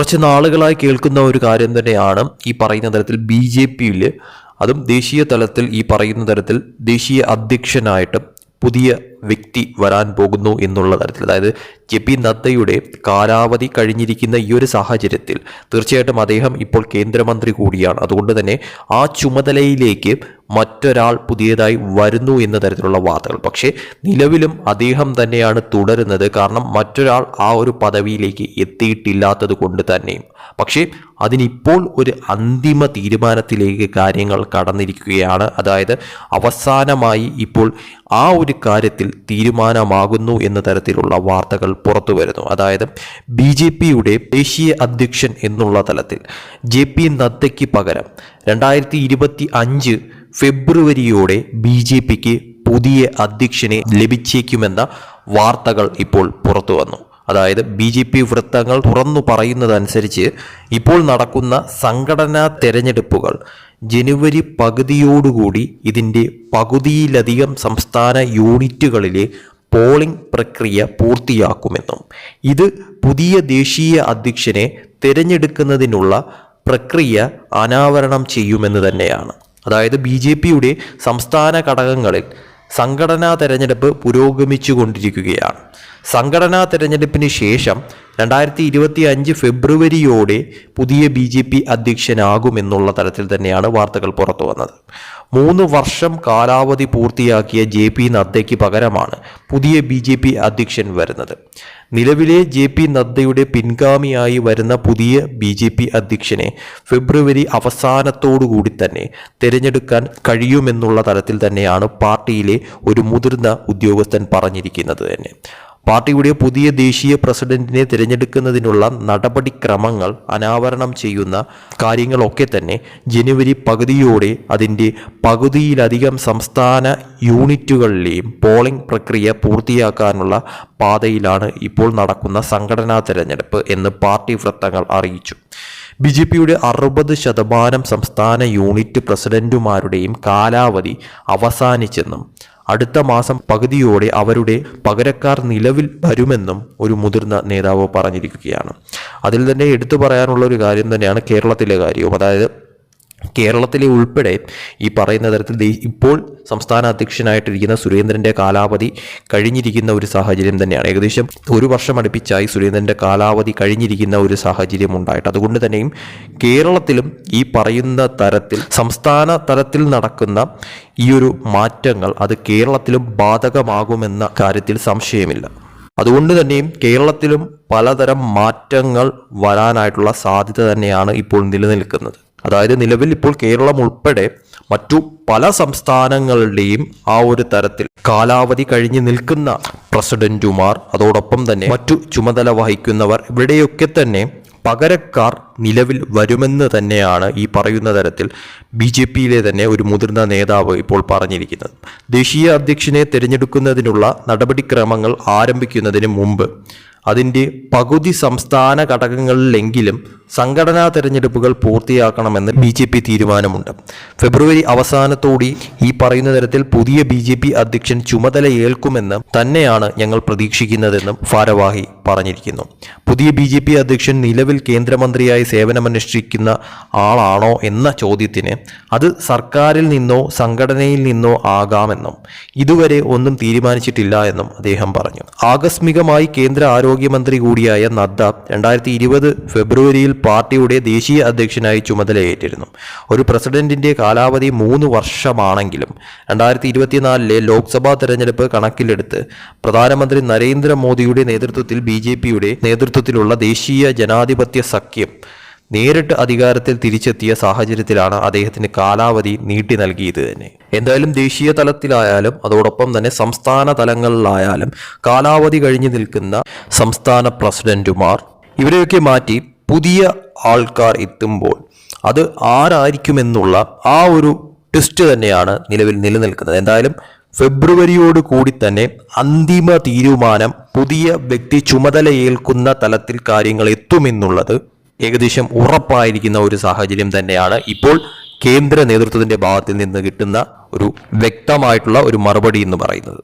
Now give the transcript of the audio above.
കുറച്ച് നാളുകളായി കേൾക്കുന്ന ഒരു കാര്യം തന്നെയാണ് ഈ പറയുന്ന തരത്തിൽ ബി ജെ പിയിൽ അതും ദേശീയ തലത്തിൽ ഈ പറയുന്ന തരത്തിൽ ദേശീയ അധ്യക്ഷനായിട്ട് പുതിയ വ്യക്തി വരാൻ പോകുന്നു എന്നുള്ള തരത്തിൽ. അതായത് ജെ പി നദ്ദയുടെ കാലാവധി കഴിഞ്ഞിരിക്കുന്ന ഈ ഒരു സാഹചര്യത്തിൽ തീർച്ചയായിട്ടും അദ്ദേഹം ഇപ്പോൾ കേന്ദ്രമന്ത്രി കൂടിയാണ്. അതുകൊണ്ട് തന്നെ ആ ചുമതലയിലേക്ക് മറ്റൊരാൾ പുതിയതായി വരുന്നു എന്ന തരത്തിലുള്ള വാർത്തകൾ. പക്ഷേ നിലവിലും അദ്ദേഹം തന്നെയാണ് തുടരുന്നത്. കാരണം മറ്റൊരാൾ ആ ഒരു പദവിയിലേക്ക് എത്തിയിട്ടില്ലാത്തത് കൊണ്ട് തന്നെയും. പക്ഷേ അതിനിപ്പോൾ ഒരു അന്തിമ തീരുമാനത്തിലേക്ക് കാര്യങ്ങൾ കടന്നിരിക്കുകയാണ്. അതായത് അവസാനമായി ഇപ്പോൾ ആ ഒരു കാര്യത്തിൽ തീരുമാനമാകുന്നു എന്ന തരത്തിലുള്ള വാർത്തകൾ പുറത്തു വരുന്നു. അതായത് ബി ജെ പിയുടെ ദേശീയ അധ്യക്ഷൻ എന്നുള്ള തലത്തിൽ ജെ പി നദ്ദയ്ക്ക് പകരം രണ്ടായിരത്തി ഇരുപത്തി അഞ്ച് ഫെബ്രുവരിയോടെ ബി ജെ പിക്ക് പുതിയ അധ്യക്ഷനെ ലഭിച്ചേക്കുമെന്ന വാർത്തകൾ ഇപ്പോൾ പുറത്തു വന്നു. അതായത് ബി ജെ പി വൃത്തങ്ങൾ തുറന്നു പറയുന്നതനുസരിച്ച് ഇപ്പോൾ നടക്കുന്ന സംഘടനാ തെരഞ്ഞെടുപ്പുകൾ ജനുവരി പകുതിയോടുകൂടി ഇതിന്റെ പകുതിയിലധികം സംസ്ഥാന യൂണിറ്റുകളിലെ പോളിംഗ് പ്രക്രിയ പൂർത്തിയാക്കുമെന്നും ഇത് പുതിയ ദേശീയ അധ്യക്ഷനെ തിരഞ്ഞെടുക്കുന്നതിനുള്ള പ്രക്രിയ അനാവരണം ചെയ്യുമെന്ന് തന്നെയാണ്. അതായത് ബി ജെ പിയുടെ സംസ്ഥാന ഘടകങ്ങളിൽ സംഘടനാ തെരഞ്ഞെടുപ്പ് പുരോഗമിച്ചു കൊണ്ടിരിക്കുകയാണ് സംഘടനാ തെരഞ്ഞെടുപ്പിന് ശേഷം രണ്ടായിരത്തി ഇരുപത്തി അഞ്ച് ഫെബ്രുവരിയോടെ പുതിയ ബി ജെ പി അധ്യക്ഷനാകുമെന്നുള്ള തരത്തിൽ തന്നെയാണ് വാർത്തകൾ പുറത്തു വന്നത്. മൂന്ന് വർഷം കാലാവധി പൂർത്തിയാക്കിയ ജെ പി നദ്ദയ്ക്ക് പകരമാണ് പുതിയ ബി ജെ പി അധ്യക്ഷൻ വരുന്നത്. നിലവിലെ ജെ പി നദ്ദയുടെ പിൻഗാമിയായി വരുന്ന പുതിയ ബി ജെ പി അധ്യക്ഷനെ ഫെബ്രുവരി അവസാനത്തോടുകൂടി തന്നെ തിരഞ്ഞെടുക്കാൻ കഴിയുമെന്നുള്ള തരത്തിൽ തന്നെയാണ് പാർട്ടിയിലെ ഒരു മുതിർന്ന ഉദ്യോഗസ്ഥൻ പറഞ്ഞിരിക്കുന്നത് തന്നെ. പാർട്ടിയുടെ പുതിയ ദേശീയ പ്രസിഡന്റിനെ തിരഞ്ഞെടുക്കുന്നതിനുള്ള നടപടിക്രമങ്ങൾ അനാവരണം ചെയ്യുന്ന കാര്യങ്ങളൊക്കെ തന്നെ ജനുവരി പകുതിയോടെ അതിന്റെ പകുതിയിലധികം സംസ്ഥാന യൂണിറ്റുകളിലെയും പോളിംഗ് പ്രക്രിയ പൂർത്തിയാക്കാനുള്ള പാതയിലാണ് ഇപ്പോൾ നടക്കുന്ന സംഘടനാ തെരഞ്ഞെടുപ്പ് എന്ന് പാർട്ടി വൃത്തങ്ങൾ അറിയിച്ചു. ബി ജെ പിയുടെ അറുപത് ശതമാനം സംസ്ഥാന യൂണിറ്റ് പ്രസിഡന്റുമാരുടെയും കാലാവധി അവസാനിച്ചെന്നും അടുത്ത മാസം പകുതിയോടെ അവരുടെ പകരക്കാർ നിലവിൽ വരുമെന്നും ഒരു മുതിർന്ന നേതാവ് പറഞ്ഞിരിക്കുകയാണ്. അതിൽ തന്നെ എടുത്തു പറയാനുള്ള ഒരു കാര്യം തന്നെയാണ് കേരളത്തിലെ കാര്യവും. അതായത് കേരളത്തിലെ ഉൾപ്പെടെ ഈ പറയുന്ന തരത്തിൽ ഇപ്പോൾ സംസ്ഥാന അധ്യക്ഷനായിട്ടിരിക്കുന്ന സുരേന്ദ്രന്റെ കാലാവധി കഴിഞ്ഞിരിക്കുന്ന ഒരു സാഹചര്യം തന്നെയാണ്. ഏകദേശം ഒരു വർഷം അടുപ്പിച്ചായി സുരേന്ദ്രന്റെ കാലാവധി കഴിഞ്ഞിരിക്കുന്ന ഒരു സാഹചര്യം ഉണ്ടായിട്ട്. അതുകൊണ്ട് തന്നെയും കേരളത്തിലും ഈ പറയുന്ന തരത്തിൽ സംസ്ഥാന തലത്തിൽ നടക്കുന്ന ഈ ഒരു മാറ്റങ്ങൾ അത് കേരളത്തിലും ബാധകമാകുമെന്ന കാര്യത്തിൽ സംശയമില്ല. അതുകൊണ്ട് തന്നെയും കേരളത്തിലും പലതരം മാറ്റങ്ങൾ വരാനായിട്ടുള്ള സാധ്യത തന്നെയാണ് ഇപ്പോൾ നിലനിൽക്കുന്നത്. അതായത് നിലവിൽ ഇപ്പോൾ കേരളം ഉൾപ്പെടെ മറ്റു പല സംസ്ഥാനങ്ങളുടെയും ആ ഒരു തരത്തിൽ കാലാവധി കഴിഞ്ഞ് നിൽക്കുന്ന പ്രസിഡന്റുമാർ അതോടൊപ്പം തന്നെ മറ്റു ചുമതല വഹിക്കുന്നവർ ഇവിടെയൊക്കെ തന്നെ പകരക്കാർ നിലവിൽ വരുമെന്ന് തന്നെയാണ് ഈ പറയുന്ന തരത്തിൽ ബി ജെ പിയിലെ തന്നെ ഒരു മുതിർന്ന നേതാവ് ഇപ്പോൾ പറഞ്ഞിരിക്കുന്നത്. ദേശീയ അധ്യക്ഷനെ തിരഞ്ഞെടുക്കുന്നതിനുള്ള നടപടിക്രമങ്ങൾ ആരംഭിക്കുന്നതിന് മുമ്പ് അതിന്റെ പകുതി സംസ്ഥാന ഘടകങ്ങളിലെങ്കിലും സംഘടനാ തെരഞ്ഞെടുപ്പുകൾ പൂർത്തിയാക്കണമെന്ന് ബി ജെ പി തീരുമാനമുണ്ട്. ഫെബ്രുവരി അവസാനത്തോടി ഈ പറയുന്ന തരത്തിൽ പുതിയ ബി ജെ പി അധ്യക്ഷൻ ചുമതല ഏൽക്കുമെന്ന് തന്നെയാണ് ഞങ്ങൾ പ്രതീക്ഷിക്കുന്നതെന്നും ഭാരവാഹി പറഞ്ഞിരിക്കുന്നു. പുതിയ ബി ജെ പി അധ്യക്ഷൻ നിലവിൽ കേന്ദ്രമന്ത്രിയായി സേവനമനുഷ്ഠിക്കുന്ന ആളാണോ എന്ന ചോദ്യത്തിന് അത് സർക്കാരിൽ നിന്നോ സംഘടനയിൽ നിന്നോ ആകാമെന്നും ഇതുവരെ ഒന്നും തീരുമാനിച്ചിട്ടില്ല എന്നും അദ്ദേഹം പറഞ്ഞു. ആകസ്മികമായി കേന്ദ്ര ആരോഗ്യമന്ത്രി കൂടിയായ നദ്ദ രണ്ടായിരത്തി ഫെബ്രുവരിയിൽ പാർട്ടിയുടെ ദേശീയ അധ്യക്ഷനായി ചുമതലയേറ്റിരുന്നു. ഒരു പ്രസിഡന്റിന്റെ കാലാവധി മൂന്ന് വർഷമാണെങ്കിലും രണ്ടായിരത്തി ഇരുപത്തിനാലിലെ ലോക്സഭാ തെരഞ്ഞെടുപ്പ് കണക്കിലെടുത്ത് പ്രധാനമന്ത്രി നരേന്ദ്രമോദിയുടെ നേതൃത്വത്തിൽ ബി ജെ പിയുടെ നേതൃത്വത്തിലുള്ള ദേശീയ ജനാധിപത്യ സഖ്യം നേരിട്ട് അധികാരത്തിൽ തിരിച്ചെത്തിയ സാഹചര്യത്തിലാണ് അദ്ദേഹത്തിന് കാലാവധി നീട്ടി നൽകിയത് തന്നെ. എന്തായാലും ദേശീയ തലത്തിലായാലും അതോടൊപ്പം തന്നെ സംസ്ഥാന തലങ്ങളിലായാലും കാലാവധി കഴിഞ്ഞു നിൽക്കുന്ന സംസ്ഥാന പ്രസിഡന്റുമാർ ഇവരെയൊക്കെ മാറ്റി പുതിയ ആൾക്കാർ എത്തുമ്പോൾ അത് ആരായിരിക്കുമെന്നുള്ള ആ ഒരു ട്വിസ്റ്റ് തന്നെയാണ് നിലവിൽ നിലനിൽക്കുന്നത്. എന്തായാലും ഫെബ്രുവരിയോട് കൂടി തന്നെ അന്തിമ തീരുമാനം പുതിയ വ്യക്തി ചുമതലയേൽക്കുന്ന തലത്തിൽ കാര്യങ്ങൾ എത്തുമെന്നുള്ളത് ഏകദേശം ഉറപ്പായിരിക്കുന്ന ഒരു സാഹചര്യം തന്നെയാണ്. ഇപ്പോൾ കേന്ദ്ര നേതൃത്വത്തിന്റെ ഭാഗത്തിൽ നിന്ന് കിട്ടുന്ന ഒരു വ്യക്തമായിട്ടുള്ള ഒരു മറുപടി എന്ന് പറയുന്നത്.